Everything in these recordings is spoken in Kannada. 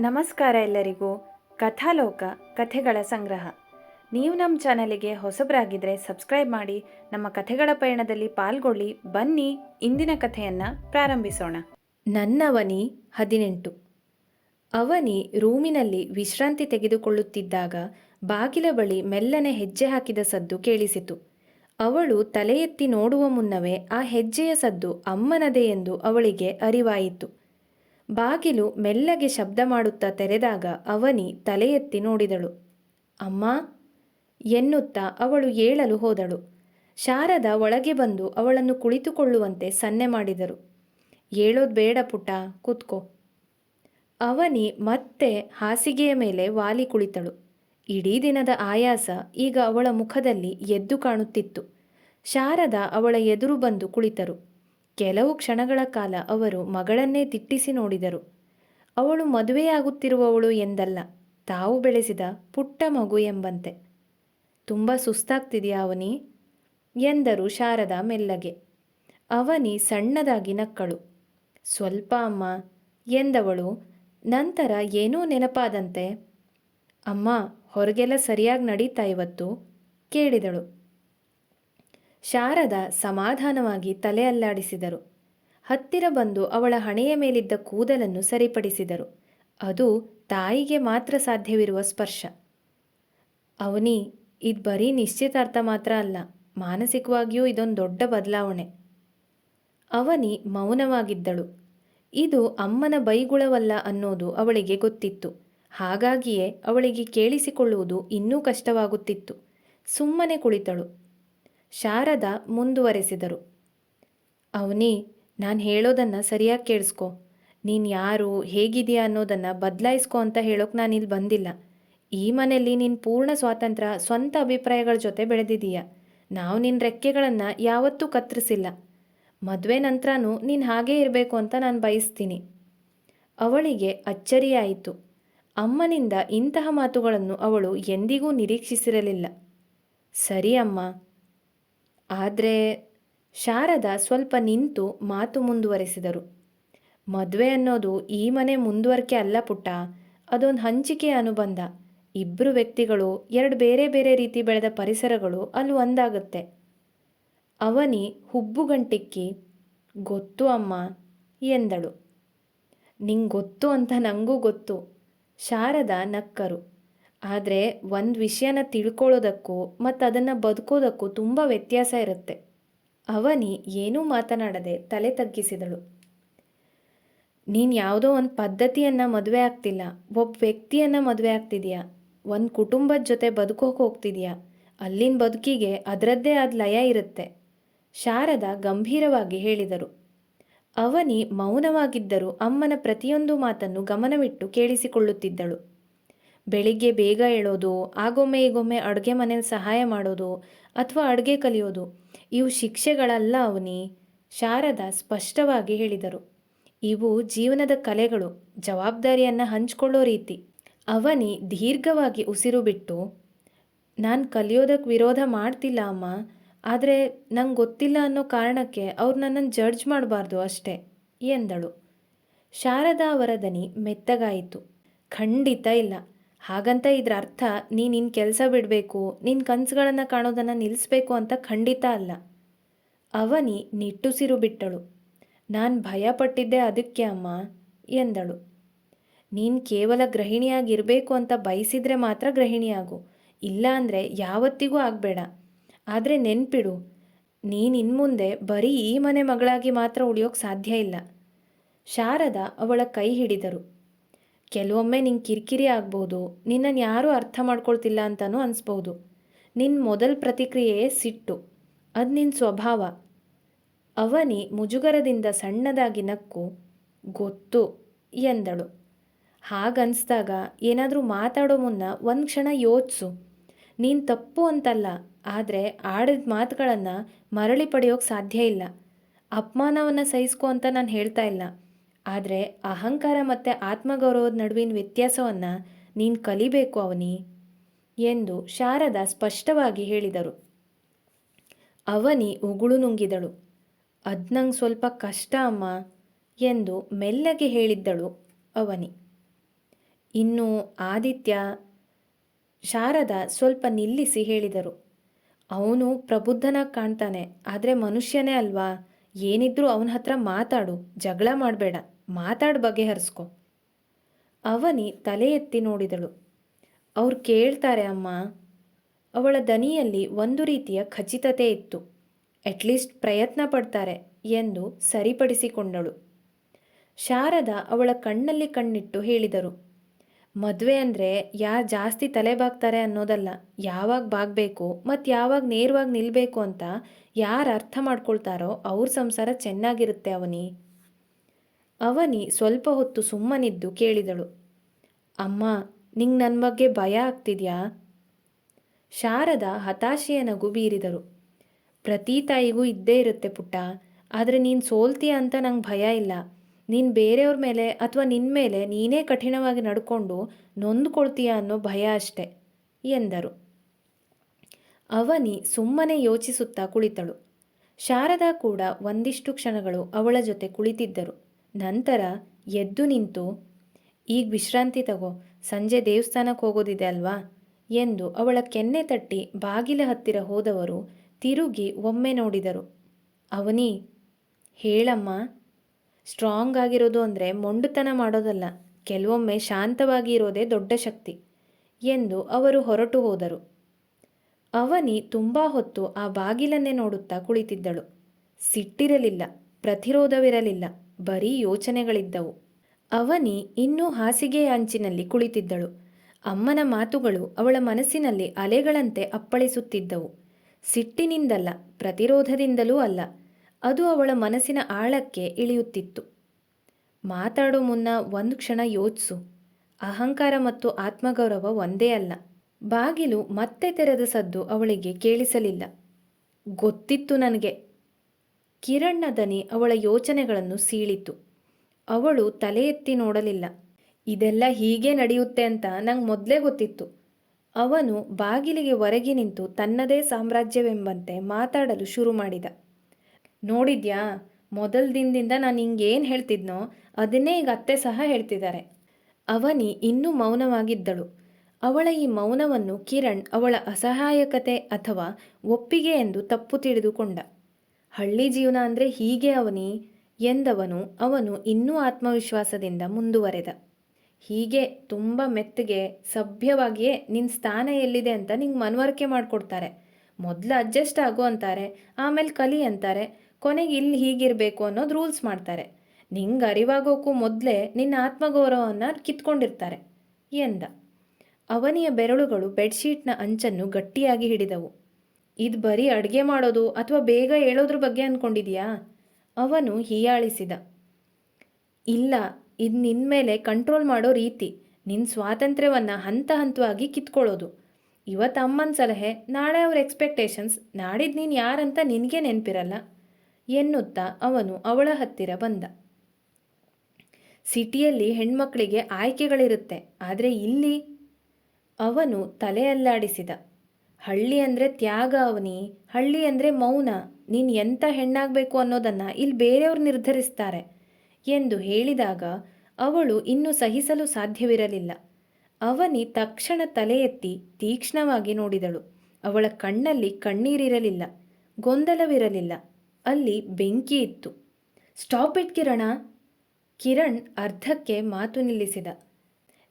ನಮಸ್ಕಾರ ಎಲ್ಲರಿಗೂ. ಕಥಾಲೋಕ, ಕಥೆಗಳ ಸಂಗ್ರಹ. ನೀವು ನಮ್ಮ ಚಾನಲಿಗೆ ಹೊಸಬರಾಗಿದ್ದರೆ ಸಬ್ಸ್ಕ್ರೈಬ್ ಮಾಡಿ, ನಮ್ಮ ಕಥೆಗಳ ಪಯಣದಲ್ಲಿ ಪಾಲ್ಗೊಳ್ಳಿ, ಬನ್ನಿ, ಇಂದಿನ ಕಥೆಯನ್ನು ಪ್ರಾರಂಭಿಸೋಣ. ನನ್ನವನಿ ಹದಿನೆಂಟು. ಅವನಿ ರೂಮಿನಲ್ಲಿ ವಿಶ್ರಾಂತಿ ತೆಗೆದುಕೊಳ್ಳುತ್ತಿದ್ದಾಗ ಬಾಗಿಲ ಬಳಿ ಮೆಲ್ಲನೆ ಹೆಜ್ಜೆ ಹಾಕಿದ ಸದ್ದು ಕೇಳಿಸಿತು. ಅವಳು ತಲೆ ಎತ್ತಿ ನೋಡುವ ಮುನ್ನವೇ ಆ ಹೆಜ್ಜೆಯ ಸದ್ದು ಅಮ್ಮನದೇ ಎಂದು ಅವಳಿಗೆ ಅರಿವಾಯಿತು. ಬಾಗಿಲು ಮೆಲ್ಲಗೆ ಶಬ್ದ ಮಾಡುತ್ತಾ ತೆರೆದಾಗ ಅವನಿ ತಲೆ ಎತ್ತಿ ನೋಡಿದಳು. ಅಮ್ಮ, ಎನ್ನುತ್ತಾ ಅವಳು ಏಳಲು ಹೋದಳು. ಶಾರದ ಒಳಗೆ ಬಂದು ಅವಳನ್ನು ಕುಳಿತುಕೊಳ್ಳುವಂತೆ ಸನ್ನೆ ಮಾಡಿದರು. ಏಳೋದು ಬೇಡ ಪುಟ ಕೂತ್ಕೋ. ಅವನಿ ಮತ್ತೆ ಹಾಸಿಗೆಯ ಮೇಲೆ ವಾಲಿ ಕುಳಿತಳು. ಇಡೀ ದಿನದ ಆಯಾಸ ಈಗ ಅವಳ ಮುಖದಲ್ಲಿ ಎದ್ದು ಕಾಣುತ್ತಿತ್ತು. ಶಾರದ ಅವಳ ಎದುರು ಬಂದು ಕುಳಿತರು. ಕೆಲವು ಕ್ಷಣಗಳ ಕಾಲ ಅವರು ಮಗಳನ್ನೇ ತಿಟ್ಟಿಸಿ ನೋಡಿದರು. ಅವಳು ಮದುವೆಯಾಗುತ್ತಿರುವವಳು ಎಂದಲ್ಲ, ತಾವು ಬೆಳೆಸಿದ ಪುಟ್ಟ ಮಗು ಎಂಬಂತೆ. ತುಂಬ ಸುಸ್ತಾಗ್ತಿದೆಯಾ ಅವನಿ? ಎಂದರು ಶಾರದಾ ಮೆಲ್ಲಗೆ. ಅವನಿ ಸಣ್ಣದಾಗಿ ನಕ್ಕಳು. ಸ್ವಲ್ಪ ಅಮ್ಮ, ಎಂದವಳು. ನಂತರ ಏನೋ ನೆನಪಾದಂತೆ? ಅಮ್ಮ, ಹೊರಗೆಲ್ಲ ಸರಿಯಾಗಿ ನಡೀತಾ ಇವತ್ತು, ಕೇಳಿದಳು. ಶಾರದ ಸಮಾಧಾನವಾಗಿ ತಲೆ ಅಲ್ಲಾಡಿಸಿದರು ಹತ್ತಿರ ಬಂದು ಅವಳ ಹಣೆಯ ಮೇಲಿದ್ದ ಕೂದಲನ್ನು ಸರಿಪಡಿಸಿದರು. ಅದು ತಾಯಿಗೆ ಮಾತ್ರ ಸಾಧ್ಯವಿರುವ ಸ್ಪರ್ಶ. ಅವನಿ, ಇದು ಬರೀ ನಿಶ್ಚಿತಾರ್ಥ ಮಾತ್ರ ಅಲ್ಲ, ಮಾನಸಿಕವಾಗಿಯೂ ಇದೊಂದು ದೊಡ್ಡ ಬದಲಾವಣೆ. ಅವನಿ ಮೌನವಾಗಿದ್ದಳು. ಇದು ಅಮ್ಮನ ಬೈಗುಳವಲ್ಲ ಅನ್ನೋದು ಅವಳಿಗೆ ಗೊತ್ತಿತ್ತು. ಹಾಗಾಗಿಯೇ ಅವಳಿಗೆ ಕೇಳಿಸಿಕೊಳ್ಳುವುದು ಇನ್ನೂ ಕಷ್ಟವಾಗುತ್ತಿತ್ತು. ಸುಮ್ಮನೆ ಕುಳಿತಳು. ಶಾರದ ಮುಂದುವರೆಸಿದರು. ಅವನಿ, ನಾನು ಹೇಳೋದನ್ನು ಸರಿಯಾಗಿ ಕೇಳಿಸ್ಕೊ. ನೀನು ಯಾರು, ಹೇಗಿದೆಯಾ ಅನ್ನೋದನ್ನು ಬದಲಾಯಿಸ್ಕೊ ಅಂತ ಹೇಳೋಕೆ ನಾನು ಇಲ್ಲಿ ಬಂದಿಲ್ಲ. ಈ ಮನೆಯಲ್ಲಿ ನಿನ್ನ ಪೂರ್ಣ ಸ್ವಾತಂತ್ರ್ಯ, ಸ್ವಂತ ಅಭಿಪ್ರಾಯಗಳ ಜೊತೆ ಬೆಳೆದಿದೀಯ. ನಾವು ನಿನ್ನ ರೆಕ್ಕೆಗಳನ್ನು ಯಾವತ್ತೂ ಕತ್ತರಿಸಿಲ್ಲ ಮದುವೆ ನಂತರನೂ ನೀನು ಹಾಗೇ ಇರಬೇಕು ಅಂತ ನಾನು ಬಯಸ್ತೀನಿ. ಅವಳಿಗೆ ಅಚ್ಚರಿಯಾಯಿತು. ಅಮ್ಮನಿಂದ ಇಂತಹ ಮಾತುಗಳನ್ನು ಅವಳು ಎಂದಿಗೂ ನಿರೀಕ್ಷಿಸಿರಲಿಲ್ಲ. ಸರಿ ಅಮ್ಮ. ಆದರೆ ಶಾರದ ಸ್ವಲ್ಪ ನಿಂತು ಮಾತು ಮುಂದುವರೆಸಿದರು. ಮದುವೆ ಅನ್ನೋದು ಈ ಮನೆ ಮುಂದುವರಿಕೆ ಅಲ್ಲ ಪುಟ್ಟ, ಅದೊಂದು ಹಂಚಿಕೆಯ ಅನುಬಂಧ. ಇಬ್ಬರು ವ್ಯಕ್ತಿಗಳು, ಎರಡು ಬೇರೆ ಬೇರೆ ರೀತಿ ಬೆಳೆದ ಪರಿಸರಗಳು ಅಲ್ಲಿ ಒಂದಾಗುತ್ತೆ ಅವನಿ ಹುಬ್ಬುಗಂಟಿಕ್ಕಿ ಗೊತ್ತು ಅಮ್ಮ, ಎಂದಳು. ನಿಂಗೆ ಗೊತ್ತು ಅಂತ ನನಗೂ ಗೊತ್ತು, ಶಾರದ ನಕ್ಕರು. ಆದರೆ ಒಂದು ವಿಷಯನ ತಿಳ್ಕೊಳ್ಳೋದಕ್ಕೂ ಮತ್ತು ಅದನ್ನು ಬದುಕೋದಕ್ಕೂ ತುಂಬ ವ್ಯತ್ಯಾಸ ಇರುತ್ತೆ. ಅವನಿ ಏನೂ ಮಾತನಾಡದೆ ತಲೆ ತಗ್ಗಿಸಿದಳು. ನೀನು ಯಾವುದೋ ಒಂದು ಪದ್ಧತಿಯನ್ನು ಮದುವೆ ಆಗ್ತಿಲ್ಲ. ಒಬ್ಬ ವ್ಯಕ್ತಿಯನ್ನು ಮದುವೆ ಆಗ್ತಿದೆಯಾ? ಒಂದು ಕುಟುಂಬದ ಜೊತೆ ಬದುಕೋಕೆ ಹೋಗ್ತಿದೆಯಾ? ಅಲ್ಲಿನ ಬದುಕಿಗೆ ಅದರದ್ದೇ ಆದ ಲಯ ಇರುತ್ತೆ. ಶಾರದ ಗಂಭೀರವಾಗಿ ಹೇಳಿದರು. ಅವನಿ ಮೌನವಾಗಿದ್ದರೂ ಅಮ್ಮನ ಪ್ರತಿಯೊಂದು ಮಾತನ್ನು ಗಮನವಿಟ್ಟು ಕೇಳಿಸಿಕೊಳ್ಳುತ್ತಿದ್ದಳು. ಬೆಳಿಗ್ಗೆ ಬೇಗ ಹೇಳೋದು ಆಗೊಮ್ಮೆ ಈಗೊಮ್ಮೆ ಅಡುಗೆ ಮನೇಲಿ ಸಹಾಯ ಮಾಡೋದು ಅಥವಾ ಅಡುಗೆ ಕಲಿಯೋದು, ಇವು ಶಿಕ್ಷೆಗಳಲ್ಲ ಅವನಿ, ಶಾರದ ಸ್ಪಷ್ಟವಾಗಿ ಹೇಳಿದರು. ಇವು ಜೀವನದ ಕಲೆಗಳು, ಜವಾಬ್ದಾರಿಯನ್ನು ಹಂಚಿಕೊಳ್ಳೋ ರೀತಿ. ಅವನಿ ದೀರ್ಘವಾಗಿ ಉಸಿರು ಬಿಟ್ಟು, ನಾನು ಕಲಿಯೋದಕ್ಕೆ ವಿರೋಧ ಮಾಡ್ತಿಲ್ಲ ಅಮ್ಮ, ಆದರೆ ನಂಗೆ ಗೊತ್ತಿಲ್ಲ ಅನ್ನೋ ಕಾರಣಕ್ಕೆ ಅವ್ರು ನನ್ನನ್ನು ಜಡ್ಜ್ ಮಾಡಬಾರ್ದು ಅಷ್ಟೇ, ಎಂದಳು. ಶಾರದಾ ಅವರ ದನಿ ಮೆತ್ತಗಾಯಿತು. ಖಂಡಿತ ಇಲ್ಲ. ಹಾಗಂತ ಇದ್ರ ಅರ್ಥ ನೀ ನಿನ್ನ ಕೆಲಸ ಬಿಡಬೇಕು ನಿನ್ನ ಕನಸುಗಳನ್ನು ಕಾಣೋದನ್ನು ನಿಲ್ಲಿಸ್ಬೇಕು ಅಂತ ಖಂಡಿತ ಅಲ್ಲ. ಅವನಿ ನಿಟ್ಟುಸಿರು ಬಿಟ್ಟಳು. ನಾನು ಭಯಪಟ್ಟಿದ್ದೆ ಅದಕ್ಕೆ ಅಮ್ಮ, ಎಂದಳು. ನೀನು ಕೇವಲ ಗೃಹಿಣಿಯಾಗಿರಬೇಕು ಅಂತ ಬಯಸಿದ್ರೆ ಮಾತ್ರ ಗೃಹಿಣಿಯಾಗು. ಇಲ್ಲ ಅಂದರೆ ಯಾವತ್ತಿಗೂ ಆಗಬೇಡ. ಆದರೆ ನೆನ್ಪಿಡು, ನೀನು ಇನ್ಮುಂದೆ ಬರೀ ಈ ಮನೆ ಮಗಳಾಗಿ ಮಾತ್ರ ಉಳಿಯೋಕೆ ಸಾಧ್ಯ ಇಲ್ಲ. ಶಾರದ ಅವಳ ಕೈ ಹಿಡಿದರು. ಕೆಲವೊಮ್ಮೆ ನಿಂಗೆ ಕಿರಿಕಿರಿ ಆಗ್ಬೋದು. ನಿನ್ನನ್ನು ಯಾರೂ ಅರ್ಥ ಮಾಡ್ಕೊಳ್ತಿಲ್ಲ ಅಂತಲೂ ಅನಿಸ್ಬೋದು. ನಿನ್ನ ಮೊದಲ ಪ್ರತಿಕ್ರಿಯೆಯೇ ಸಿಟ್ಟು. ಅದು ನಿನ್ನ ಸ್ವಭಾವ. ಅವನಿ ಮುಜುಗರದಿಂದ ಸಣ್ಣದಾಗಿ ನಕ್ಕು, ಗೊತ್ತು ಎಂದಳು. ಹಾಗನ್ಸ್ದಾಗ ಏನಾದರೂ ಮಾತಾಡೋ ಮುನ್ನ ಒಂದು ಕ್ಷಣ ಯೋಚಿಸು. ನೀನು ತಪ್ಪು ಅಂತಲ್ಲ, ಆದರೆ ಆಡಿದ ಮಾತುಗಳನ್ನು ಮರಳಿ ಪಡೆಯೋಕ್ಕೆ ಸಾಧ್ಯ ಇಲ್ಲ. ಅಪಮಾನವನ್ನು ಸಹಿಸ್ಕೊ ಅಂತ ನಾನು ಹೇಳ್ತಾ ಇಲ್ಲ. ಆದರೆ ಅಹಂಕಾರ ಮತ್ತು ಆತ್ಮಗೌರವದ ನಡುವಿನ ವ್ಯತ್ಯಾಸವನ್ನು ನೀನು ಕಲಿಬೇಕು ಅವನಿ ಎಂದು ಶಾರದ ಸ್ಪಷ್ಟವಾಗಿ ಹೇಳಿದರು. ಅವನಿ ಉಗುಳು ನುಂಗಿದಳು. ಅದು ನಂಗೆ ಸ್ವಲ್ಪ ಕಷ್ಟ ಅಮ್ಮ ಎಂದು ಮೆಲ್ಲಗೆ ಹೇಳಿದ್ದಳು ಅವನಿ. ಇನ್ನು ಆದಿತ್ಯ ಶಾರದ ಸ್ವಲ್ಪ ನಿಲ್ಲಿಸಿ ಹೇಳಿದರು. ಅವನು ಪ್ರಬುದ್ಧನಾಗಿ ಕಾಣ್ತಾನೆ, ಆದರೆ ಮನುಷ್ಯನೇ ಅಲ್ವಾ? ಏನಿದ್ರೂ ಅವನ ಹತ್ರ ಮಾತಾಡು, ಜಗಳ ಮಾಡಬೇಡ, ಮಾತಾಡ್ ಬಗೆಹರಿಸ್ಕೊ. ಅವನಿ ತಲೆ ಎತ್ತಿ ನೋಡಿದಳು. ಅವ್ರು ಕೇಳ್ತಾರೆ, ಅಮ್ಮ, ಅವಳ ದನಿಯಲ್ಲಿ ಒಂದು ರೀತಿಯ ಖಚಿತತೆ ಇತ್ತು. ಅಟ್ಲೀಸ್ಟ್ ಪ್ರಯತ್ನ ಪಡ್ತಾರೆ, ಎಂದು ಸರಿಪಡಿಸಿಕೊಂಡಳು. ಶಾರದಾ ಅವಳ ಕಣ್ಣಲ್ಲಿ ಕಣ್ಣಿಟ್ಟು ಹೇಳಿದರು. ಮದುವೆ ಅಂದರೆ ಯಾರು ಜಾಸ್ತಿ ತಲೆ ಬಾಗ್ತಾರೆ ಅನ್ನೋದಲ್ಲ, ಯಾವಾಗ ಬಾಗಬೇಕು ಮತ್ತು ಯಾವಾಗ ನೇರವಾಗಿ ನಿಲ್ಲಬೇಕು ಅಂತ ಯಾರು ಅರ್ಥ ಮಾಡ್ಕೊಳ್ತಾರೋ ಅವ್ರ ಸಂಸಾರ ಚೆನ್ನಾಗಿರುತ್ತೆ ಅವನಿ. ಅವನಿ ಸ್ವಲ್ಪ ಹೊತ್ತು ಸುಮ್ಮನಿದ್ದು ಕೇಳಿದಳು. ಅಮ್ಮ, ನಿಂಗೆ ನನ್ನ ಬಗ್ಗೆ ಭಯ ಆಗ್ತಿದ್ಯಾ? ಶಾರದ ಹತಾಶೆಯ ನಗು ಬೀರಿದರು ಪ್ರತಿ ತಾಯಿಗೂ ಇದ್ದೇ ಇರುತ್ತೆ ಪುಟ್ಟ, ಆದರೆ ನೀನು ಸೋಲ್ತೀಯ ಅಂತ ನಂಗೆ ಭಯ ಇಲ್ಲ. ನೀನು ಬೇರೆಯವ್ರ ಮೇಲೆ ಅಥವಾ ನಿನ್ನ ಮೇಲೆ ನೀನೇ ಕಠಿಣವಾಗಿ ನಡ್ಕೊಂಡು ನೊಂದ್ಕೊಳ್ತೀಯ ಅನ್ನೋ ಭಯ ಅಷ್ಟೆ, ಎಂದರು. ಅವನಿ ಸುಮ್ಮನೆ ಯೋಚಿಸುತ್ತಾ ಕುಳಿತಳು. ಶಾರದಾ ಕೂಡ ಒಂದಿಷ್ಟು ಕ್ಷಣಗಳು ಅವಳ ಜೊತೆ ಕುಳಿತಿದ್ದರು. ನಂತರ ಎದ್ದು ನಿಂತು, ಈಗ ವಿಶ್ರಾಂತಿ ತಗೋ, ಸಂಜೆ ದೇವಸ್ಥಾನಕ್ಕೆ ಹೋಗೋದಿದೆ ಅಲ್ವಾ? ಎಂದು ಅವಳ ಕೆನ್ನೆ ತಟ್ಟಿ ಬಾಗಿಲ ಹತ್ತಿರ ಹೋದವರು ತಿರುಗಿ ಒಮ್ಮೆ ನೋಡಿದರು. ಅವನಿ, ಹೇಳಮ್ಮ ಸ್ಟ್ರಾಂಗ್ ಆಗಿರೋದು ಅಂದರೆ ಮೊಂಡುತನ ಮಾಡೋದಲ್ಲ, ಕೆಲವೊಮ್ಮೆ ಶಾಂತವಾಗಿ ಇರೋದೇ ದೊಡ್ಡ ಶಕ್ತಿ ಎಂದು ಅವರು ಹೊರಟು ಹೋದರು. ಅವನಿ ತುಂಬ ಹೊತ್ತು ಆ ಬಾಗಿಲನ್ನೇ ನೋಡುತ್ತಾ ಕುಳಿತಿದ್ದಳು. ಸಿಟ್ಟಿರಲಿಲ್ಲ, ಪ್ರತಿರೋಧವಿರಲಿಲ್ಲ, ಬರೀ ಯೋಚನೆಗಳಿದ್ದವು. ಅವನಿ ಇನ್ನೂ ಹಾಸಿಗೆಯ ಅಂಚಿನಲ್ಲಿ ಕುಳಿತಿದ್ದಳು. ಅಮ್ಮನ ಮಾತುಗಳು ಅವಳ ಮನಸ್ಸಿನಲ್ಲಿ ಅಲೆಗಳಂತೆ ಅಪ್ಪಳಿಸುತ್ತಿದ್ದವು. ಸಿಟ್ಟಿನಿಂದಲ್ಲ, ಪ್ರತಿರೋಧದಿಂದಲೂ ಅಲ್ಲ ಅದು ಅವಳ ಮನಸ್ಸಿನ ಆಳಕ್ಕೆ ಇಳಿಯುತ್ತಿತ್ತು. ಮಾತಾಡೋ ಮುನ್ನ ಒಂದು ಕ್ಷಣ ಯೋಚಿಸು. ಅಹಂಕಾರ ಮತ್ತು ಆತ್ಮಗೌರವ ಒಂದೇ ಅಲ್ಲ. ಬಾಗಿಲು ಮತ್ತೆ ತೆರೆದ ಸದ್ದು ಅವಳಿಗೆ ಕೇಳಿಸಲಿಲ್ಲ. ಗೊತ್ತಿತ್ತು ನನಗೆ. ಕಿರಣ್ನ ದನಿ ಅವಳ ಯೋಚನೆಗಳನ್ನು ಸೀಳಿತು. ಅವಳು ತಲೆ ಎತ್ತಿ ನೋಡಲಿಲ್ಲ. ಇದೆಲ್ಲ ಹೀಗೆ ನಡೆಯುತ್ತೆ ಅಂತ ನಂಗೆ ಮೊದಲೇ ಗೊತ್ತಿತ್ತು. ಅವನು ಬಾಗಿಲಿಗೆ ಹೊರಗೆ ನಿಂತು ತನ್ನದೇ ಸಾಮ್ರಾಜ್ಯವೆಂಬಂತೆ ಮಾತಾಡಲು ಶುರು ಮಾಡಿದ. ನೋಡಿದ್ಯಾ? ಮೊದಲ ದಿನದಿಂದ ನಾನು ಹಿಂಗೇನು ಹೇಳ್ತಿದ್ನೋ, ಅದನ್ನೇ ಈಗ ಅತ್ತೆ ಸಹ ಹೇಳ್ತಿದ್ದಾರೆ ಅವನಿ ಇನ್ನೂ ಮೌನವಾಗಿದ್ದಳು. ಅವಳ ಈ ಮೌನವನ್ನು ಕಿರಣ್ ಅವಳ ಅಸಹಾಯಕತೆ ಅಥವಾ ಒಪ್ಪಿಗೆ ಎಂದು ತಪ್ಪು ತಿಳಿದುಕೊಂಡ. ಹಳ್ಳಿ ಜೀವನ ಅಂದರೆ ಹೀಗೆ ಅವನಿ ಎಂದವನು ಅವನು ಇನ್ನೂ ಆತ್ಮವಿಶ್ವಾಸದಿಂದ ಮುಂದುವರೆದ. ಹೀಗೆ ತುಂಬ ಮೆತ್ತಗೆ, ಸಭ್ಯವಾಗಿಯೇ ನಿನ್ನ ಸ್ಥಾನ ಎಲ್ಲಿದೆ ಅಂತ ನಿಂಗೆ ಮನವರಿಕೆ ಮಾಡಿಕೊಡ್ತಾರೆ. ಮೊದಲು ಅಡ್ಜಸ್ಟ್ ಆಗು ಅಂತಾರೆ, ಆಮೇಲೆ ಕಲಿ ಅಂತಾರೆ ಕೊನೆಗೆ ಇಲ್ಲಿ ಹೀಗಿರಬೇಕು ಅನ್ನೋದು ರೂಲ್ಸ್ ಮಾಡ್ತಾರೆ. ನಿಂಗೆ ಅರಿವಾಗೋಕ್ಕೂ ಮೊದಲೇ ನಿನ್ನ ಆತ್ಮಗೌರವವನ್ನು ಕಿತ್ಕೊಂಡಿರ್ತಾರೆ, ಎಂದ. ಅವನಿಯ ಬೆರಳುಗಳು ಬೆಡ್ಶೀಟ್ನ ಅಂಚನ್ನು ಗಟ್ಟಿಯಾಗಿ ಹಿಡಿದವು. ಇದು ಬರೀ ಅಡುಗೆ ಮಾಡೋದು ಅಥವಾ ಬೇಗ ಹೇಳೋದ್ರ ಬಗ್ಗೆ ಅಂದ್ಕೊಂಡಿದ್ಯಾ ಅವನು ಹೀಯಾಳಿಸಿದ. ಇಲ್ಲ, ಇದು ನಿನ್ನ ಮೇಲೆ ಕಂಟ್ರೋಲ್ ಮಾಡೋ ರೀತಿ ನಿನ್ನ ಸ್ವಾತಂತ್ರ್ಯವನ್ನು ಹಂತ ಹಂತವಾಗಿ ಕಿತ್ಕೊಳ್ಳೋದು. ಇವತ್ತು ಅಮ್ಮನ ಸಲಹೆ, ನಾಳೆ ಅವ್ರ ಎಕ್ಸ್ಪೆಕ್ಟೇಷನ್ಸ್ ನಾಡಿದ್ದು ನೀನು ಯಾರಂತ ನಿನಗೆ ನೆನಪಿರಲ್ಲ. ಎನ್ನುತ್ತಾ ಅವನು ಅವಳ ಹತ್ತಿರ ಬಂದ. ಸಿಟಿಯಲ್ಲಿ ಹೆಣ್ಮಕ್ಳಿಗೆ ಆಯ್ಕೆಗಳಿರುತ್ತೆ, ಆದರೆ ಇಲ್ಲಿ ಅವನು ತಲೆಯಲ್ಲಾಡಿಸಿದ. ಹಳ್ಳಿ ಅಂದರೆ ತ್ಯಾಗ ಅವನಿ, ಹಳ್ಳಿ ಅಂದರೆ ಮೌನ, ನೀನು ಎಂಥ ಹೆಣ್ಣಾಗಬೇಕು ಅನ್ನೋದನ್ನು ಇಲ್ಲಿ ಬೇರೆಯವ್ರು ನಿರ್ಧರಿಸ್ತಾರೆ ಎಂದು ಹೇಳಿದಾಗ ಅವಳು ಇನ್ನು ಸಹಿಸಲು ಸಾಧ್ಯವಿರಲಿಲ್ಲ. ಅವನಿ ತಕ್ಷಣ ತಲೆ ಎತ್ತಿ ತೀಕ್ಷ್ಣವಾಗಿ ನೋಡಿದಳು. ಅವಳ ಕಣ್ಣಲ್ಲಿ ಕಣ್ಣೀರಿರಲಿಲ್ಲ, ಗೊಂದಲವಿರಲಿಲ್ಲ. ಅಲ್ಲಿ ಬೆಂಕಿ ಇತ್ತು. ಸ್ಟಾಪ್ ಇಟ್ ಕಿರಣ. ಕಿರಣ್ ಅರ್ಧಕ್ಕೆ ಮಾತು ನಿಲ್ಲಿಸಿದ.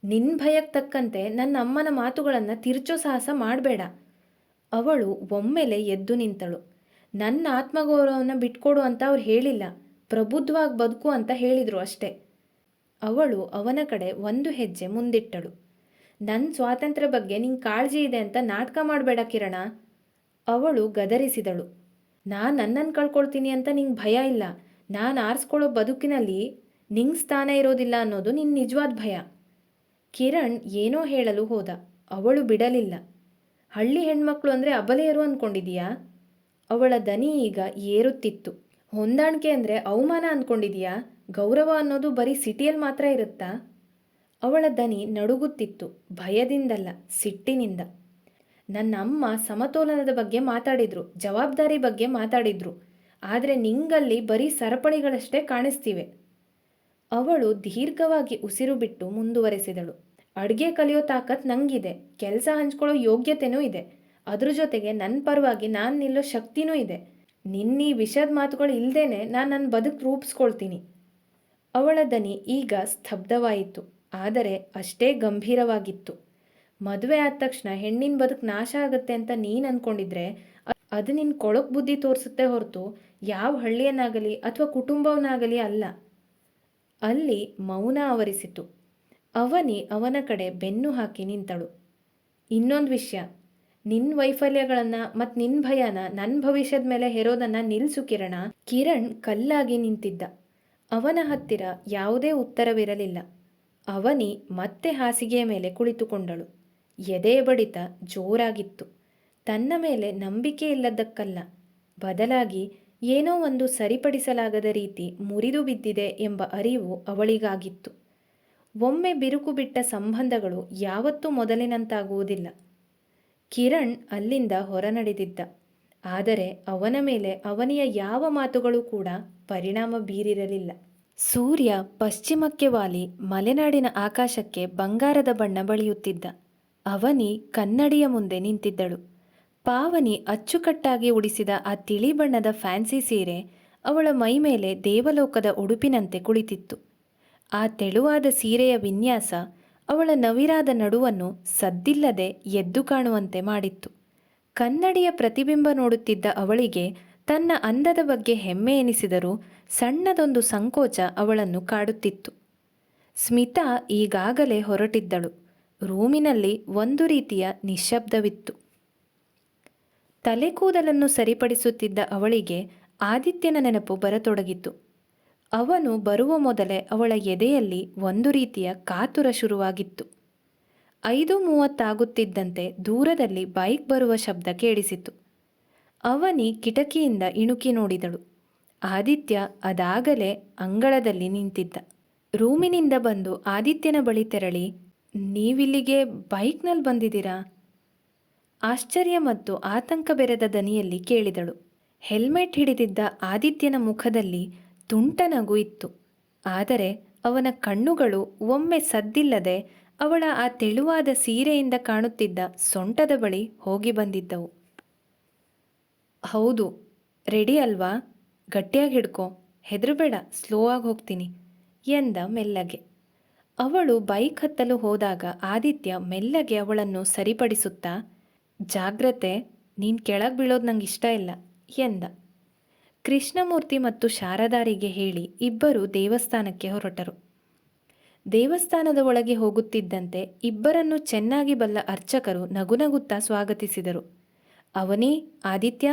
ನಿನ್ನ ಭಯಕ್ಕೆ ತಕ್ಕಂತೆ ನನ್ನ ಅಮ್ಮನ ಮಾತುಗಳನ್ನು ತಿರ್ಚೋ ಸಾಹಸ ಮಾಡಬೇಡ. ಅವಳು ಒಮ್ಮೆಲೆ ಎದ್ದು ನಿಂತಳು. ನನ್ನ ಆತ್ಮಗೌರವನ ಬಿಟ್ಕೊಡು ಅಂತ ಅವ್ರು ಹೇಳಿಲ್ಲ. ಪ್ರಬುದ್ಧವಾಗಿ ಬದುಕು ಅಂತ ಹೇಳಿದರು ಅಷ್ಟೇ. ಅವಳು ಅವನ ಕಡೆ ಒಂದು ಹೆಜ್ಜೆ ಮುಂದಿಟ್ಟಳು. ನನ್ನ ಸ್ವಾತಂತ್ರ್ಯ ಬಗ್ಗೆ ನಿಂಗೆ ಕಾಳಜಿ ಇದೆ ಅಂತ ನಾಟಕ ಮಾಡಬೇಡ ಕಿರಣ. ಅವಳು ಗದರಿಸಿದಳು. ನಾನು ನನ್ನನ್ನು ಕಳ್ಕೊಳ್ತೀನಿ ಅಂತ ನಿಂಗೆ ಭಯ ಇಲ್ಲ. ನಾನು ಆರಿಸ್ಕೊಳ್ಳೋ ಬದುಕಿನಲ್ಲಿ ನಿಂಗೆ ಸ್ಥಾನ ಇರೋದಿಲ್ಲ ಅನ್ನೋದು ನಿನ್ನ ನಿಜವಾದ ಭಯ. ಕಿರಣ್ ಏನೋ ಹೇಳಲು ಹೋದ. ಅವಳು ಬಿಡಲಿಲ್ಲ. ಹಳ್ಳಿ ಹೆಣ್ಮಕ್ಳು ಅಂದರೆ ಅಬಲೆಯರು ಅಂದ್ಕೊಂಡಿದೀಯಾ ಅವಳ ದನಿ ಈಗ ಏರುತ್ತಿತ್ತು. ಹೊಂದಾಣಿಕೆ ಅಂದರೆ ಅವಮಾನ ಅಂದ್ಕೊಂಡಿದೀಯಾ ಗೌರವ ಅನ್ನೋದು ಬರೀ ಸಿಟಿಯಲ್ಲಿ ಮಾತ್ರ ಇರುತ್ತಾ? ಅವಳ ದನಿ ನಡುಗುತ್ತಿತ್ತು. ಭಯದಿಂದಲ್ಲ, ಸಿಟ್ಟಿನಿಂದ. ನನ್ನ ಅಮ್ಮ ಸಮತೋಲನದ ಬಗ್ಗೆ ಮಾತಾಡಿದ್ರು, ಜವಾಬ್ದಾರಿ ಬಗ್ಗೆ ಮಾತಾಡಿದ್ರು. ಆದರೆ ನಿಂಗಲ್ಲಿ ಬರೀ ಸರಪಳಿಗಳಷ್ಟೇ ಕಾಣಿಸ್ತಿವೆ. ಅವಳು ದೀರ್ಘವಾಗಿ ಉಸಿರು ಬಿಟ್ಟು ಮುಂದುವರೆಸಿದಳು. ಅಡುಗೆ ಕಲಿಯೋ ತಾಕತ್ ನಂಗಿದೆ, ಕೆಲಸ ಹಂಚ್ಕೊಳ್ಳೋ ಯೋಗ್ಯತೆನೂ ಇದೆ. ಅದ್ರ ಜೊತೆಗೆ ನನ್ನ ಪರವಾಗಿ ನಾನು ನಿಲ್ಲೋ ಶಕ್ತಿನೂ ಇದೆ. ನಿನ್ನೀ ವಿಷದ ಮಾತುಗಳು ಇಲ್ಲದೇನೆ ನಾನು ನನ್ನ ಬದುಕು ರೂಪಿಸ್ಕೊಳ್ತೀನಿ. ಅವಳ ದನಿ ಈಗ ಸ್ತಬ್ಧವಾಯಿತು, ಆದರೆ ಅಷ್ಟೇ ಗಂಭೀರವಾಗಿತ್ತು. ಮದುವೆ ಆದ ತಕ್ಷಣ ಹೆಣ್ಣಿನ ಬದುಕು ನಾಶ ಆಗುತ್ತೆ ಅಂತ ನೀನು ಅಂದ್ಕೊಂಡಿದ್ರೆ ಅದು ನಿನ್ನ ಕೊಳಕು ಬುದ್ಧಿ ತೋರಿಸುತ್ತೆ ಹೊರತು ಯಾವ ಹಳ್ಳಿಯನ್ನಾಗಲಿ ಅಥವಾ ಕುಟುಂಬವನ್ನಾಗಲಿ ಅಲ್ಲ. ಅಲ್ಲಿ ಮೌನ ಆವರಿಸಿತು. ಅವನಿ ಅವನ ಕಡೆ ಬೆನ್ನು ಹಾಕಿ ನಿಂತಳು. ಇನ್ನೊಂದು ವಿಷಯ. ನಿನ್ನ ವೈಫಲ್ಯಗಳನ್ನು ಮತ್ತು ನಿನ್ನ ಭಯನ ನನ್ನ ಭವಿಷ್ಯದ ಮೇಲೆ ಹೇರೋದನ್ನು ನಿಲ್ಲಿಸು ಕಿರಣ ಕಿರಣ್ ಕಲ್ಲಾಗಿ ನಿಂತಿದ್ದ. ಅವನ ಹತ್ತಿರ ಯಾವುದೇ ಉತ್ತರವಿರಲಿಲ್ಲ. ಅವನಿ ಮತ್ತೆ ಹಾಸಿಗೆಯ ಮೇಲೆ ಕುಳಿತುಕೊಂಡಳು. ಎದೆ ಬಡಿತ ಜೋರಾಗಿತ್ತು. ತನ್ನ ಮೇಲೆ ನಂಬಿಕೆ ಇಲ್ಲದಕ್ಕಲ್ಲ ಬದಲಾಗಿ ಏನೋ ಒಂದು ಸರಿಪಡಿಸಲಾಗದ ರೀತಿ ಮುರಿದು ಬಿದ್ದಿದೆ ಎಂಬ ಅರಿವು ಅವಳಿಗಾಗಿತ್ತು. ಒಮ್ಮೆ ಬಿರುಕು ಬಿಟ್ಟ ಸಂಬಂಧಗಳು ಯಾವತ್ತೂ ಮೊದಲಿನಂತಾಗುವುದಿಲ್ಲ. ಕಿರಣ್ ಅಲ್ಲಿಂದ ಹೊರನಡೆದಿದ್ದ. ಆದರೆ ಅವನ ಮೇಲೆ ಅವನಿಯ ಯಾವ ಮಾತುಗಳು ಕೂಡ ಪರಿಣಾಮ ಬೀರಿರಲಿಲ್ಲ. ಸೂರ್ಯ ಪಶ್ಚಿಮಕ್ಕೆ ವಾಲಿ ಮಲೆನಾಡಿನ ಆಕಾಶಕ್ಕೆ ಬಂಗಾರದ ಬಣ್ಣ ಬಳಿಯುತ್ತಿದ್ದ. ಅವನಿ ಕನ್ನಡಿಯ ಮುಂದೆ ನಿಂತಿದ್ದಳು. ಪಾವನಿ ಅಚ್ಚುಕಟ್ಟಾಗಿ ಉಡಿಸಿದ ಆ ತಿಳಿ ಬಣ್ಣದ ಫ್ಯಾನ್ಸಿ ಸೀರೆ ಅವಳ ಮೈಮೇಲೆ ದೇವಲೋಕದ ಉಡುಪಿನಂತೆ ಕುಳಿತಿತ್ತು. ಆ ತೆಳುವಾದ ಸೀರೆಯ ವಿನ್ಯಾಸ ಅವಳ ನವಿರಾದ ನಡುವನ್ನು ಸದ್ದಿಲ್ಲದೆ ಎದ್ದು ಕಾಣುವಂತೆ ಮಾಡಿತ್ತು. ಕನ್ನಡಿಯ ಪ್ರತಿಬಿಂಬ ನೋಡುತ್ತಿದ್ದ ಅವಳಿಗೆ ತನ್ನ ಅಂದದ ಬಗ್ಗೆ ಹೆಮ್ಮೆ ಎನಿಸಿದರೂ ಸಣ್ಣದೊಂದು ಸಂಕೋಚ ಅವಳನ್ನು ಕಾಡುತ್ತಿತ್ತು. ಸ್ಮಿತಾ ಈಗಾಗಲೇ ಹೊರಟಿದ್ದಳು. ರೂಮಿನಲ್ಲಿ ಒಂದು ರೀತಿಯ ನಿಶ್ಶಬ್ದವಿತ್ತು. ತಲೆಕೂದಲನ್ನು ಸರಿಪಡಿಸುತ್ತಿದ್ದ ಅವಳಿಗೆ ಆದಿತ್ಯನ ನೆನಪು ಬರತೊಡಗಿತು. ಅವನು ಬರುವ ಮೊದಲೇ ಅವಳ ಎದೆಯಲ್ಲಿ ಒಂದು ರೀತಿಯ ಕಾತುರ ಶುರುವಾಗಿತ್ತು. ಐದು ಮೂವತ್ತಾಗುತ್ತಿದ್ದಂತೆ ದೂರದಲ್ಲಿ ಬೈಕ್ ಬರುವ ಶಬ್ದ ಕೇಳಿಸಿತು. ಅವನಿ ಕಿಟಕಿಯಿಂದ ಇಣುಕಿ ನೋಡಿದಳು. ಆದಿತ್ಯ ಅದಾಗಲೇ ಅಂಗಳದಲ್ಲಿ ನಿಂತಿದ್ದ. ರೂಮಿನಿಂದ ಬಂದು ಆದಿತ್ಯನ ಬಳಿ ತೆರಳಿ ನೀವಿಲ್ಲಿಗೆ ಬೈಕ್ನಲ್ಲಿ ಬಂದಿದ್ದೀರಾ? ಆಶ್ಚರ್ಯ ಮತ್ತು ಆತಂಕ ಬೆರೆದ ದನಿಯಲ್ಲಿ ಕೇಳಿದಳು. ಹೆಲ್ಮೆಟ್ ಹಿಡಿದಿದ್ದ ಆದಿತ್ಯನ ಮುಖದಲ್ಲಿ ತುಂಟ ನಗು ಇತ್ತು. ಆದರೆ ಅವನ ಕಣ್ಣುಗಳು ಒಮ್ಮೆ ಸದ್ದಿಲ್ಲದೆ ಅವಳ ಆ ತೆಳುವಾದ ಸೀರೆಯಿಂದ ಕಾಣುತ್ತಿದ್ದ ಸೊಂಟದ ಬಳಿ ಹೋಗಿ ಬಂದಿದ್ದವು. ಹೌದು, ರೆಡಿ ಅಲ್ವಾ? ಗಟ್ಟಿಯಾಗಿ ಹಿಡ್ಕೊ, ಹೆದರಬೇಡ, ಸ್ಲೋ ಆಗಿ ಹೋಗ್ತೀನಿ, ಎಂದ ಮೆಲ್ಲಗೆ. ಅವಳು ಬೈಕ್ ಹತ್ತಲು ಹೋದಾಗ ಆದಿತ್ಯ ಮೆಲ್ಲಗೆ ಅವಳನ್ನು ಸರಿಪಡಿಸುತ್ತಾ, ಜಾಗ್ರತೆ, ನೀನು ಕೆಳಗೆ ಬೀಳೋದು ನಂಗೆ ಇಷ್ಟ ಇಲ್ಲ ಎಂದ. ಕೃಷ್ಣಮೂರ್ತಿ ಮತ್ತು ಶಾರದಾರಿಗೆ ಹೇಳಿ ಇಬ್ಬರು ದೇವಸ್ಥಾನಕ್ಕೆ ಹೊರಟರು. ದೇವಸ್ಥಾನದ ಒಳಗೆ ಹೋಗುತ್ತಿದ್ದಂತೆ ಇಬ್ಬರನ್ನು ಚೆನ್ನಾಗಿ ಬಲ್ಲ ಅರ್ಚಕರು ನಗುನಗುತ್ತಾ ಸ್ವಾಗತಿಸಿದರು. ಅವನೇ, ಆದಿತ್ಯ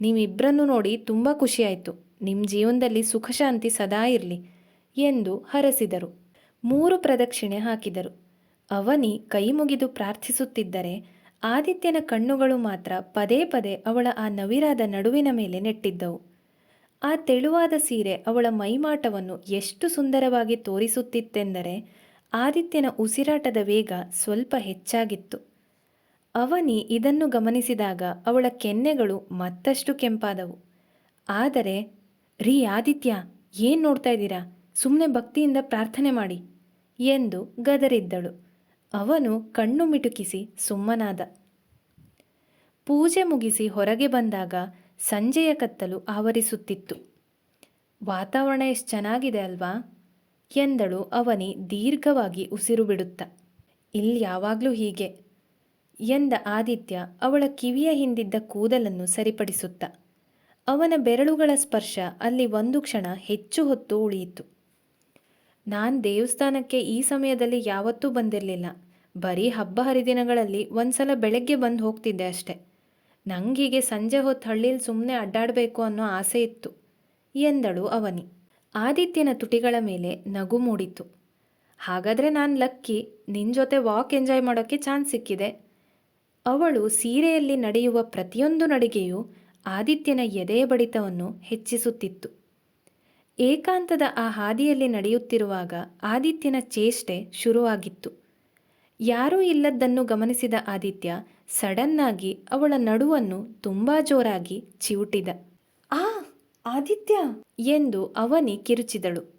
ನೀವಿಬ್ಬರನ್ನು ನೋಡಿ ತುಂಬ ಖುಷಿಯಾಯಿತು. ನಿಮ್ಮ ಜೀವನದಲ್ಲಿ ಸುಖಶಾಂತಿ ಸದಾ ಇರಲಿ ಎಂದು ಹರಸಿದರು. ಮೂರು ಪ್ರದಕ್ಷಿಣೆ ಹಾಕಿದರು. ಅವನಿ ಕೈ ಮುಗಿದು ಪ್ರಾರ್ಥಿಸುತ್ತಿದ್ದರೆ ಆದಿತ್ಯನ ಕಣ್ಣುಗಳು ಮಾತ್ರ ಪದೇ ಪದೇ ಅವಳ ಆ ನವಿರಾದ ನಡುವಿನ ಮೇಲೆ ನೆಟ್ಟಿದ್ದವು. ಆ ತೆಳುವಾದ ಸೀರೆ ಅವಳ ಮೈಮಾಟವನ್ನು ಎಷ್ಟು ಸುಂದರವಾಗಿ ತೋರಿಸುತ್ತಿತ್ತೆಂದರೆ ಆದಿತ್ಯನ ಉಸಿರಾಟದ ವೇಗ ಸ್ವಲ್ಪ ಹೆಚ್ಚಾಗಿತ್ತು. ಅವನಿ ಇದನ್ನು ಗಮನಿಸಿದಾಗ ಅವಳ ಕೆನ್ನೆಗಳು ಮತ್ತಷ್ಟು ಕೆಂಪಾದವು. ಆದರೆ, ರೀ ಆದಿತ್ಯ, ಏನು ನೋಡ್ತಾ ಇದ್ದೀರಾ? ಸುಮ್ಮನೆ ಭಕ್ತಿಯಿಂದ ಪ್ರಾರ್ಥನೆ ಮಾಡಿ. ಎಂದು ಗದರಿದ್ದಳು. ಅವನು ಕಣ್ಣು ಮಿಟುಕಿಸಿ ಸುಮ್ಮನಾದ. ಪೂಜೆ ಮುಗಿಸಿ ಹೊರಗೆ ಬಂದಾಗ ಸಂಜೆಯ ಕತ್ತಲು ಆವರಿಸುತ್ತಿತ್ತು. ವಾತಾವರಣ ಎಷ್ಟು ಚೆನ್ನಾಗಿದೆ ಅಲ್ವಾ? ಎಂದಳು ಅವನಿ ದೀರ್ಘವಾಗಿ ಉಸಿರು ಬಿಡುತ್ತ. ಇಲ್ಲಿ ಯಾವಾಗಲೂ ಹೀಗೆ ಎಂದ ಆದಿತ್ಯ ಅವಳ ಕಿವಿಯ ಹಿಂದಿದ್ದ ಕೂದಲನ್ನು ಸರಿಪಡಿಸುತ್ತ. ಅವನ ಬೆರಳುಗಳ ಸ್ಪರ್ಶ ಅಲ್ಲಿ ಒಂದು ಕ್ಷಣ ಹೆಚ್ಚು ಹೊತ್ತು ಉಳಿಯಿತು. ನಾನು ದೇವಸ್ಥಾನಕ್ಕೆ ಈ ಸಮಯದಲ್ಲಿ ಯಾವತ್ತೂ ಬಂದಿರಲಿಲ್ಲ. ಬರೀ ಹಬ್ಬ ಹರಿದಿನಗಳಲ್ಲಿ ಒಂದ್ಸಲ ಬೆಳಗ್ಗೆ ಬಂದು ಹೋಗ್ತಿದ್ದೆ ಅಷ್ಟೆ. ನಂಗೀಗೆ ಸಂಜೆ ಹೊತ್ತು ಹಳ್ಳಿಲಿ ಸುಮ್ಮನೆ ಅಡ್ಡಾಡಬೇಕು ಅನ್ನೋ ಆಸೆ ಇತ್ತು, ಎಂದಳು ಅವನಿ. ಆದಿತ್ಯನ ತುಟಿಗಳ ಮೇಲೆ ನಗು ಮೂಡಿತು ಹಾಗಾದರೆ ನಾನು ಲಕ್ಕಿ ನಿನ್ನ ಜೊತೆ ವಾಕ್ ಎಂಜಾಯ್ ಮಾಡೋಕ್ಕೆ ಚಾನ್ಸ್ ಸಿಕ್ಕಿದೆ? ಅವಳು ಸೀರೆಯಲ್ಲಿ ನಡೆಯುವ ಪ್ರತಿಯೊಂದು ನಡಿಗೆಯೂ ಆದಿತ್ಯನ ಎದೆಯ ಬಡಿತವನ್ನು ಹೆಚ್ಚಿಸುತ್ತಿತ್ತು. ಏಕಾಂತದ ಆ ಹಾದಿಯಲ್ಲಿ ನಡೆಯುತ್ತಿರುವಾಗ ಆದಿತ್ಯನ ಚೇಷ್ಟೆ ಶುರುವಾಗಿತ್ತು. ಯಾರೂ ಇಲ್ಲದ್ದನ್ನು ಗಮನಿಸಿದ ಆದಿತ್ಯ ಸಡನ್ನಾಗಿ ಅವಳ ನಡುವನ್ನು ತುಂಬಾ ಜೋರಾಗಿ ಚಿವುಟಿದ. ಆ, ಆದಿತ್ಯ! ಎಂದು ಅವನಿ ಕಿರುಚಿದಳು.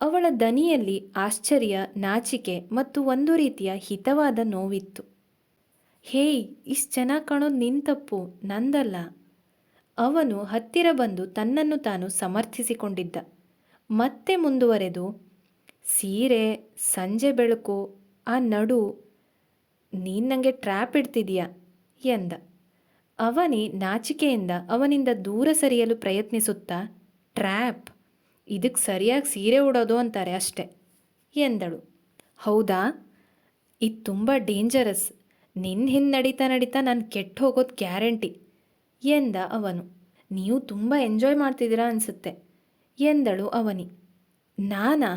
ಅವಳ ದನಿಯಲ್ಲಿ ಆಶ್ಚರ್ಯ, ನಾಚಿಕೆ ಮತ್ತು ಒಂದು ರೀತಿಯ ಹಿತವಾದ ನೋವಿತ್ತು. ಹೇಯ್, ಇಷ್ಟು ಚೆನ್ನಾಗಿ ಕಾಣೋದು ನಿನ್ ತಪ್ಪು, ನಂದಲ್ಲ. ಅವನು ಹತ್ತಿರ ಬಂದು ತನ್ನನ್ನು ತಾನು ಸಮರ್ಥಿಸಿಕೊಂಡಿದ್ದ. ಮತ್ತೆ ಮುಂದುವರೆದು, ಸೀರೆ, ಸಂಜೆ ಬೆಳಕು, ಆ ನಡು, ನೀನು ನನಗೆ ಟ್ರ್ಯಾಪ್ ಇಡ್ತಿದೀಯ ಎಂದ. ಅವನಿ ನಾಚಿಕೆಯಿಂದ ಅವನಿಂದ ದೂರ ಸರಿಯಲು ಪ್ರಯತ್ನಿಸುತ್ತಾ ಟ್ರ್ಯಾಪ್ ಇದಕ್ಕೆ ಸರಿಯಾಗಿ ಸೀರೆ ಉಡೋದು ಅಂತಾರೆ ಅಷ್ಟೆ ಎಂದಳು. ಹೌದಾ? ಇದು ತುಂಬ ಡೇಂಜರಸ್ ನಿನ್ನ ಹಿಂದೆ ನಡೀತಾ ನಡೀತಾ ನಾನು ಕೆಟ್ಟು ಹೋಗೋದು ಗ್ಯಾರಂಟಿ. ಎಂದ ಅವನು. ನೀವು ತುಂಬ ಎಂಜಾಯ್ ಮಾಡ್ತಿದ್ದೀರಾ ಅನಿಸುತ್ತೆ, ಎಂದಳು ಅವನಿ. ನಾನಾ?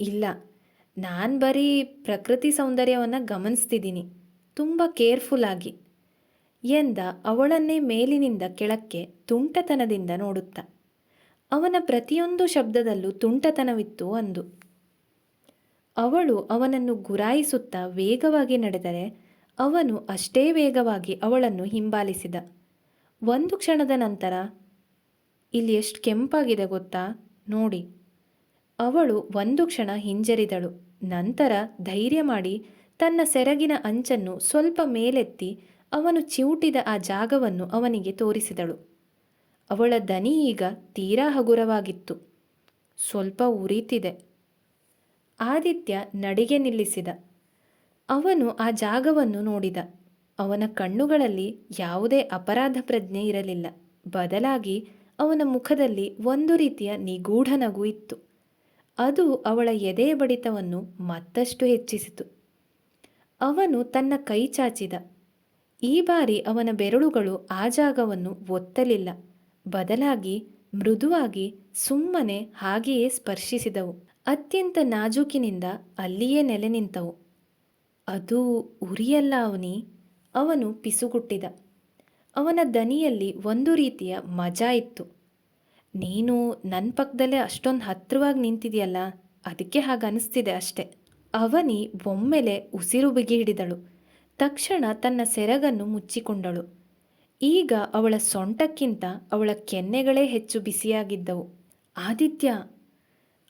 ಇಲ್ಲ. ನಾನು ಬರೀ ಪ್ರಕೃತಿ ಸೌಂದರ್ಯವನ್ನು ಗಮನಿಸ್ತಿದ್ದೀನಿ, ತುಂಬ ಕೇರ್ಫುಲ್ಲಾಗಿ ಎಂದ ಅವಳನ್ನೇ ಮೇಲಿನಿಂದ ಕೆಳಕ್ಕೆ ತುಂಟತನದಿಂದ ನೋಡುತ್ತಾ. ಅವನ ಪ್ರತಿಯೊಂದು ಶಬ್ದದಲ್ಲೂ ತುಂಟತನವಿತ್ತು ಅಂದು. ಅವಳು ಅವನನ್ನು ಗುರಾಯಿಸುತ್ತಾ ವೇಗವಾಗಿ ನಡೆದರೆ ಅವನು ಅಷ್ಟೇ ವೇಗವಾಗಿ ಅವಳನ್ನು ಹಿಂಬಾಲಿಸಿದ. ಒಂದು ಕ್ಷಣದ ನಂತರ, ಇಲ್ಲಿ ಎಷ್ಟು ಕೆಂಪಾಗಿದೆ ಗೊತ್ತಾ? ನೋಡಿ. ಅವಳು ಒಂದು ಕ್ಷಣ ಹಿಂಜರಿದಳು. ನಂತರ ಧೈರ್ಯ ಮಾಡಿ ತನ್ನ ಸೆರಗಿನ ಅಂಚನ್ನು ಸ್ವಲ್ಪ ಮೇಲೆತ್ತಿ ಅವನು ಚಿವುಟಿದ ಆ ಜಾಗವನ್ನು ಅವನಿಗೆ ತೋರಿಸಿದಳು. ಅವಳ ದನಿ ಈಗ ತೀರಾ ಹಗುರವಾಗಿತ್ತು. ಸ್ವಲ್ಪ ಉರಿತಿದೆ. ಆದಿತ್ಯ ನಡಿಗೆ ನಿಲ್ಲಿಸಿದ. ಅವನು ಆ ಜಾಗವನ್ನು ನೋಡಿದ. ಅವನ ಕಣ್ಣುಗಳಲ್ಲಿ ಯಾವುದೇ ಅಪರಾಧ ಪ್ರಜ್ಞೆ ಇರಲಿಲ್ಲ. ಬದಲಾಗಿ ಅವನ ಮುಖದಲ್ಲಿ ಒಂದು ರೀತಿಯ ನಿಗೂಢ ನಗು ಇತ್ತು. ಅದು ಅವಳ ಎದೆಯ ಬಡಿತವನ್ನು ಮತ್ತಷ್ಟು ಹೆಚ್ಚಿಸಿತು. ಅವನು ತನ್ನ ಕೈ ಚಾಚಿದ. ಈ ಬಾರಿ ಅವನ ಬೆರಳುಗಳು ಆ ಜಾಗವನ್ನು ಒತ್ತಲಿಲ್ಲ. ಬದಲಾಗಿ ಮೃದುವಾಗಿ ಸುಮ್ಮನೆ ಹಾಗೆಯೇ ಸ್ಪರ್ಶಿಸಿದವು. ಅತ್ಯಂತ ನಾಜೂಕಿನಿಂದ ಅಲ್ಲಿಯೇ ನೆಲೆ ನಿಂತವು. ಅದು ಉರಿಯಲ್ಲ ಅವನಿ. ಅವನು ಪಿಸುಗುಟ್ಟಿದ. ಅವನ ದನಿಯಲ್ಲಿ ಒಂದು ರೀತಿಯ ಮಜಾ ಇತ್ತು. ನೀನು ನನ್ನ ಪಕ್ಕದಲ್ಲೇ ಅಷ್ಟೊಂದು ಹತ್ತಿರವಾಗಿ ನಿಂತಿದೆಯಲ್ಲ, ಅದಕ್ಕೆ ಹಾಗೆ ಅನಿಸ್ತಿದೆ ಅಷ್ಟೆ. ಅವನಿ ಒಮ್ಮೆಲೆ ಉಸಿರು ಬಿಗಿ ಹಿಡಿದಳು ತಕ್ಷಣ ತನ್ನ ಸೆರಗನ್ನು ಮುಚ್ಚಿಕೊಂಡಳು. ಈಗ ಅವಳ ಸೊಂಟಕ್ಕಿಂತ ಅವಳ ಕೆನ್ನೆಗಳೇ ಹೆಚ್ಚು ಬಿಸಿಯಾಗಿದ್ದವು. ಆದಿತ್ಯ,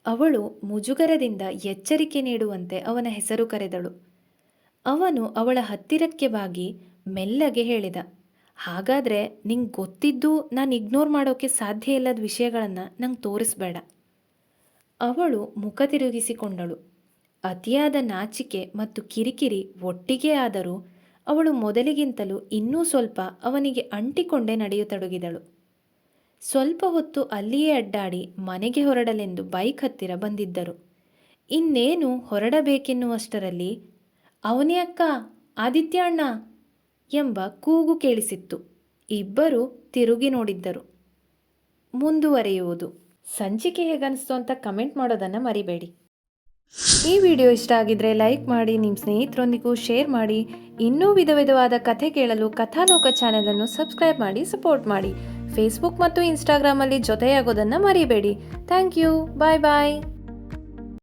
ಅವಳು ಮುಜುಗರದಿಂದ ಎಚ್ಚರಿಕೆ ನೀಡುವಂತೆ ಅವನ ಹೆಸರು ಕರೆದಳು. ಅವನು ಅವಳ ಹತ್ತಿರಕ್ಕೆ ಬಾಗಿ ಮೆಲ್ಲಗೆ ಹೇಳಿದ, ಹಾಗಾದರೆ ನಿಂಗೆ ಗೊತ್ತಿದ್ದು ನಾನು ಇಗ್ನೋರ್ ಮಾಡೋಕ್ಕೆ ಸಾಧ್ಯ ಇಲ್ಲದ ವಿಷಯಗಳನ್ನು ನಂಗೆ ತೋರಿಸ್ಬೇಡ. ಅವಳು ಮುಖ ತಿರುಗಿಸಿಕೊಂಡಳು. ಅತಿಯಾದ ನಾಚಿಕೆ ಮತ್ತು ಕಿರಿಕಿರಿ ಒಟ್ಟಿಗೆ ಆದರೂ ಅವಳು ಮೊದಲಿಗಿಂತಲೂ ಇನ್ನೂ ಸ್ವಲ್ಪ ಅವನಿಗೆ ಅಂಟಿಕೊಂಡೇ ನಡೆಯತೊಡಗಿದಳು. ಸ್ವಲ್ಪ ಹೊತ್ತು ಅಲ್ಲಿಯೇ ಅಡ್ಡಾಡಿ ಮನೆಗೆ ಹೊರಡಲೆಂದು ಬೈಕ್ ಹತ್ತಿರ ಬಂದಿದ್ದರು. ಇನ್ನೇನು ಹೊರಡಬೇಕೆನ್ನುವಷ್ಟರಲ್ಲಿ ಅವನೇ ಅಕ್ಕ, ಆದಿತ್ಯ ಅಣ್ಣ ಎಂಬ ಕೂಗು ಕೇಳಿಸಿತ್ತು. ಇಬ್ಬರು ತಿರುಗಿ ನೋಡಿದ್ದರು. ಮುಂದುವರೆಯುವುದು. ಸಂಚಿಕೆ ಹೇಗನ್ನಿಸ್ತು ಅಂತ ಕಮೆಂಟ್ ಮಾಡೋದನ್ನು ಮರಿಬೇಡಿ. ಈ ವಿಡಿಯೋ ಇಷ್ಟ ಆಗಿದ್ರೆ ಲೈಕ್ ಮಾಡಿ ನಿಮ್ಮ ಸ್ನೇಹಿತರೊಂದಿಗೂ ಶೇರ್ ಮಾಡಿ, ಇನ್ನೂ ವಿಧ ವಿಧವಾದ ಕಥೆ ಕೇಳಲು ಕಥಾಲೋಕ ಚಾನೆಲನ್ನು ಸಬ್ಸ್ಕ್ರೈಬ್ ಮಾಡಿ, ಸಪೋರ್ಟ್ ಮಾಡಿ. ಫೇಸ್ಬುಕ್ ಮತ್ತು ಇನ್ಸ್ಟಾಗ್ರಾಮಲ್ಲಿ ಜೊತೆಯಾಗೋದನ್ನು ಮರಿಬೇಡಿ. Thank you, bye bye.